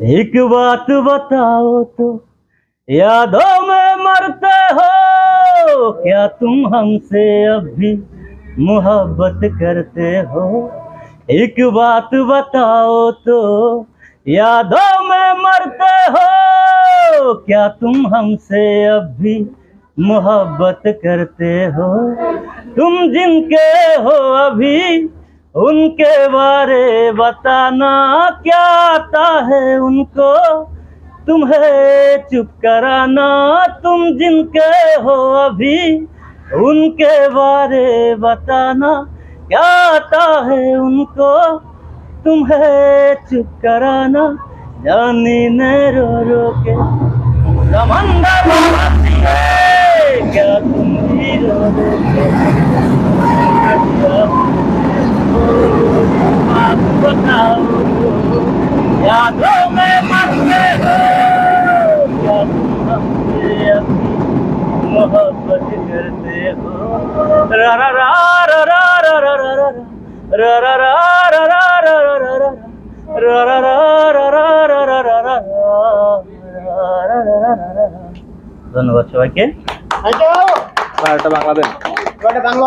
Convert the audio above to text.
एक बात बताओ तो यादों में मरते हो, क्या तुम हमसे अब भी मोहब्बत करते हो? एक बात बताओ तो यादों में मरते हो, क्या तुम हमसे अब भी मोहब्बत करते हो? तुम जिनके हो अभी उनके बारे बताना क्या आता है उनको? तुम्हें चुप कराना तुम जिनके हो अभी, उनके बारे बताना क्या आता है उनको? तुम्हें चुप कराना, जानी ने रो रो के। समंदर क्या तुम भी रो रो के? यादों में मरते हो क्या तुम हमसे अपनी मोहब्बत करते हो रा रा रा रा रा रा रा रा रा रा रा रा रा रा रा रा रा रा रा रा রা রা রা রা রা রা রা রা রা রা রা রা। ধন্যবাদ সবাইকে থ্যাংক ইউ আর একটা বাংলা দেন এবারে বাংলা